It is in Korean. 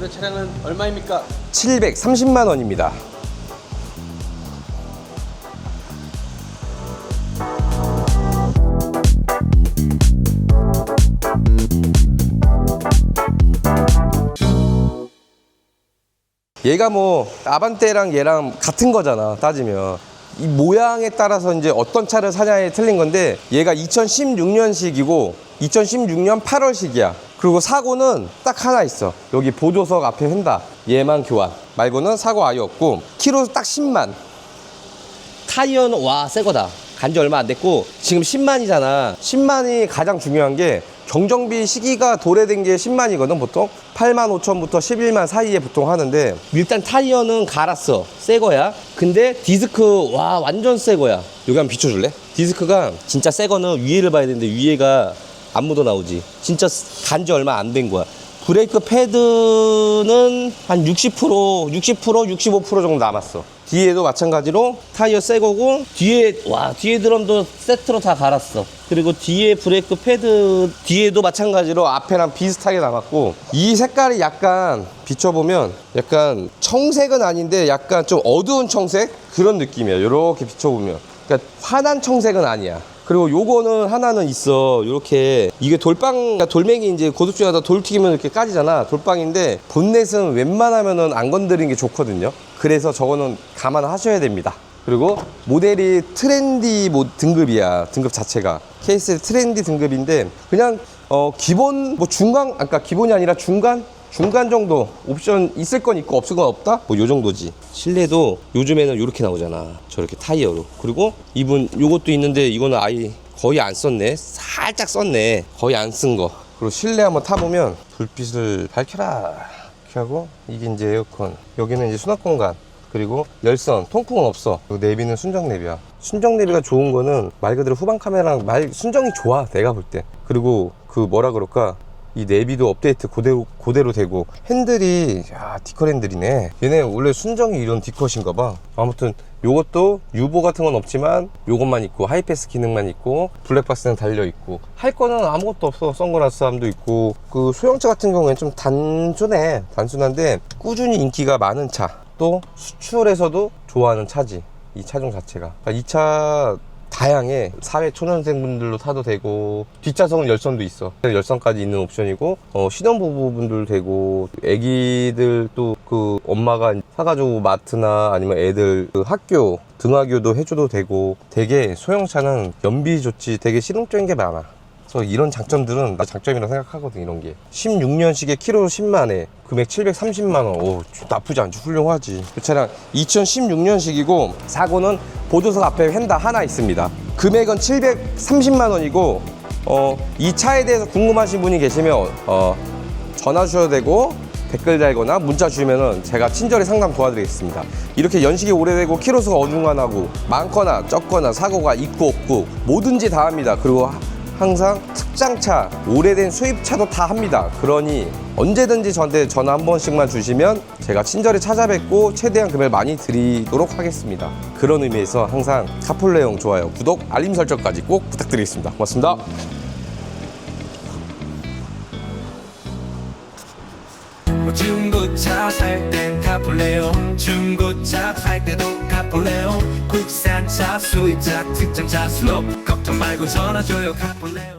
오늘의 차량은 얼마입니까? 730만 원입니다. 얘가 뭐 아반떼랑 얘랑 같은 거잖아 따지면 이 모양에 따라서 이제 어떤 차를 사냐에 틀린 건데 얘가 2016년식이고 2016년 8월식이야 그리고 사고는 딱 하나 있어. 여기 보조석 앞에 휀다. 얘만 교환. 말고는 사고 아예 없고 키로 딱 10만. 타이어는 와 새 거다. 간지 얼마 안 됐고 지금 10만이잖아. 10만이 가장 중요한 게 경정비 시기가 도래된 게 10만이거든 보통. 8만 5천부터 11만 사이에 보통 하는데 일단 타이어는 갈았어. 새 거야. 근데 디스크 와 완전 새 거야. 여기 한번 비춰줄래? 디스크가 진짜 새 거는 위에를 봐야 되는데 위에가 안 묻어 나오지 진짜 간 지 얼마 안 된 거야 브레이크 패드는 한 60%, 60%, 65% 정도 남았어. 뒤에도 마찬가지로 타이어 새 거고 뒤에 와 뒤에 드럼도 세트로 다 갈았어. 그리고 뒤에 브레이크 패드 뒤에도 마찬가지로 앞에랑 비슷하게 남았고 이 색깔이 약간 비춰보면 약간 청색은 아닌데 약간 좀 어두운 청색 그런 느낌이야. 이렇게 비춰보면 그러니까 환한 청색은 아니야. 그리고 요거는 하나는 있어. 요렇게 이게 돌빵 그러니까 돌멩이 이제 고속주행하다 돌 튀기면 이렇게 까지잖아. 돌빵인데 본넷은 웬만하면은 안 건드리는 게 좋거든요. 그래서 저거는 감안하셔야 됩니다. 그리고 모델이 트렌디 모 등급이야. 등급 자체가 케이스 트렌디 등급인데 그냥 어 기본 뭐 중간 아까 기본이 아니라 중간 중간 정도 옵션 있을 건 있고 없을 건 없다? 뭐 요 정도지. 실내도 요즘에는 이렇게 나오잖아. 저렇게 타이어로. 그리고 이분 요것도 있는데 이거는 아예 거의 안 썼네. 살짝 썼네. 거의 안 쓴 거. 그리고 실내 한번 타보면 불빛을 밝혀라. 이렇게 하고 이게 이제 에어컨. 여기는 이제 수납 공간. 그리고 열선, 통풍은 없어. 그리고 내비는 순정 내비야. 순정 내비가 좋은 거는 말 그대로 후방 카메라랑 말 순정이 좋아. 내가 볼 때. 그리고 그 뭐라 그럴까? 이 내비도 업데이트 그대로 그대로 되고 핸들이 야 디컬 핸들이네. 얘네 원래 순정이 이런 디컷인가 봐. 아무튼 요것도 유보 같은 건 없지만 요것만 있고 하이패스 기능만 있고 블랙박스는 달려 있고 할 거는 아무것도 없어. 선글라스 함도 있고. 그 소형차 같은 경우에는 좀 단순해. 단순한데 꾸준히 인기가 많은 차. 또 수출에서도 좋아하는 차지. 이 차종 자체가. 이차 다양해. 사회 초년생분들로 타도 되고 뒷좌석은 열선도 있어. 열선까지 있는 옵션이고 어, 신혼부부분들 되고 애기들 또 그 엄마가 사가지고 마트나 아니면 애들 그 학교 등하교도 해줘도 되고 되게 소형차는 연비 좋지 되게 실용적인 게 많아 그래서 이런 장점들은 나 장점이라고 생각하거든 이런 게. 16년식에 키로 10만에 금액 730만원. 오 나쁘지 않지. 훌륭하지. 그 차량 2016년식이고 사고는 보조석 앞에 휀다 하나 있습니다. 금액은 730만원이고 어, 이 차에 대해서 궁금하신 분이 계시면 어, 전화 주셔도 되고 댓글 달거나 문자 주시면은 제가 친절히 상담 도와드리겠습니다. 이렇게 연식이 오래되고 키로수가 어중간하고 많거나 적거나 사고가 있고 없고 뭐든지 다 합니다. 그리고 하- 항상 특장차, 오래된 수입차도 다 합니다. 그러니 언제든지 저한테 전화 한 번씩만 주시면 제가 친절히 찾아뵙고 최대한 금액 많이 드리도록 하겠습니다. 그런 의미에서 항상 카풀레용 좋아요, 구독, 알림 설정까지 꼭 부탁드리겠습니다. 고맙습니다. 뭐 중고차 살 땐 카폴레오 중고차 팔 때도 카폴레오 국산차 수입차 수업 걱정 말고 전화 줘요. 카폴레오